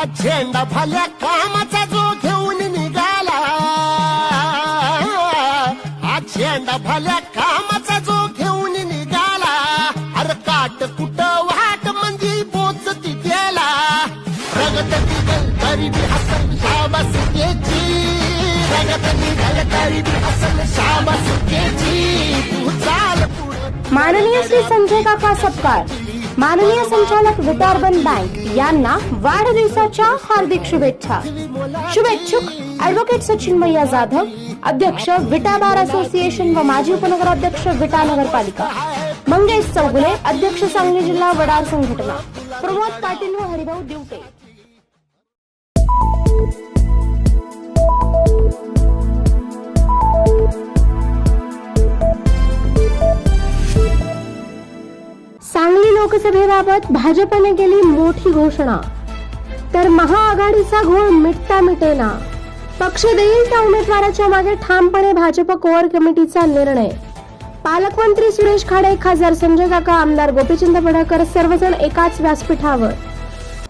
हा झेंडा फाल्या कामाचा जो घेऊन निघाला. हा झेंडा फाल्या कामाचा जो घेऊन निघाला. अरे काट कुट वाट म्हणजे पोचती त्याला रगत निघल तरी बी हसल शाबास केची रगत निघल तरी बी हसल शाबास केची तू चाल माननीय श्री संजय काका सपकाळ. माननीय संचालक विटारबन बँक यांना वाढदिवसाच्या हार्दिक शुभेच्छा. शुभेच्छुक ऍडव्होकेट सचिन मैया जाधव अध्यक्ष विटा बार असोसिएशन व माजी उपनगराध्यक्ष विटा नगरपालिका. मंगेश चौगुले अध्यक्ष सांगली जिल्हा वडार संघटना. प्रमोद पाटील व हरिभाऊ दिवटे. लोकसभेबाबत भाजपने केली मोठी घोषणा. तर महाआघाडीचा घोळ मिटता मिटेना पक्ष देईल त्या उमेदवाराच्या मागे ठामपणे भाजप कोअर कमिटीचा निर्णय. पालकमंत्री सुरेश खाडे खासदार संजय काका आमदार गोपीचंद पडळकर सर्वजण एकाच व्यासपीठावर.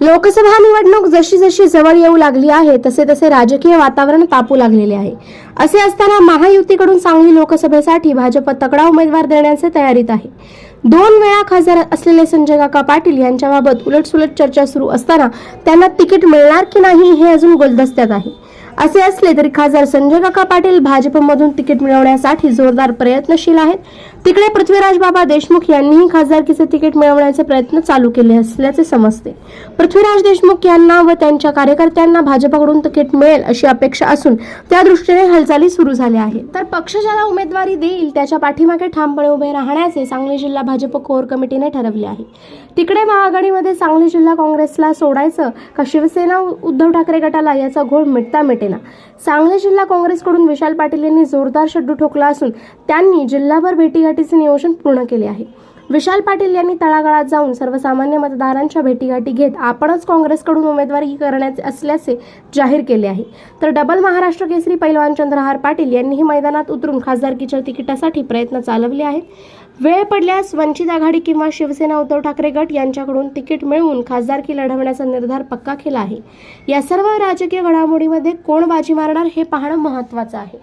लोकसभा निवडणूक जशी जशी जवळ येऊ लागली आहे तसे तसे राजकीय वातावरण तापू लागलेले आहे. असे असताना महायुतीकडून सांगली लोकसभेसाठी भाजप तकडा उमेदवार देण्याचे तयारीत आहे. दोन वेळा खासदार असलेले संजय काका पाटील यांच्याबाबत उलटसुलट चर्चा सुरू असताना त्यांना तिकीट मिळणार की नाही हे अजून गुलदस्त्यात आहे. असे असले तरी खासदार संजय काका पाटील भाजपमधून तिकीट मिळवण्यासाठी जोरदार प्रयत्नशील आहेत. तिकडे पृथ्वीराज बाबा देशमुख यांनीही खासदारकीचे तिकीट मिळवण्याचे प्रयत्न चालू केले असल्याचे समजते. पृथ्वीराज देशमुख यांना व त्यांच्या कार्यकर्त्यांना भाजपकडून तिकीट मिळेल अशी अपेक्षा असून त्या दृष्टीने हालचाली सुरू झाल्या आहेत. तर पक्ष ज्याला उमेदवारी देईल त्याच्या पाठीमागे ठामपणे उभे राहण्याचे सांगली जिल्हा भाजप कोर कमिटीने ठरवले आहे. तिकडे महाआघाडीमध्ये सांगली जिल्हा काँग्रेसला सोडायचं का शिवसेना उद्धव ठाकरे गटाला याचा घोळ मिटता मिटेना? सांगली जिल्हा काँग्रेसकडून विशाल पाटील यांनी जोरदार शड्डू ठोकला असून त्यांनी जिल्हाभर भेटीगाठीचे नियोजन पूर्ण केले आहे. विशाल पाटील यांनी तळागाळात जाऊन सर्वसामान्य मतदारांच्या भेटीगाठी घेत आपणच काँग्रेसकडून उमेदवारी करण्याचे असल्याचे जाहीर केले आहे. तर डबल महाराष्ट्र केसरी पैलवान चंद्रहार पाटील यांनीही मैदानात उतरून खासदारकीच्या तिकिटासाठी प्रयत्न चालवले आहेत. वेळ पडल्यास वंचित आघाडी किंवा शिवसेना उद्धव ठाकरे गट यांच्याकडून तिकीट मिळवून खासदारकी लढवण्याचा निर्धार पक्का केला आहे. या सर्व राजकीय घडामोडीमध्ये कोण बाजी मारणार हे पाहणं महत्त्वाचं आहे.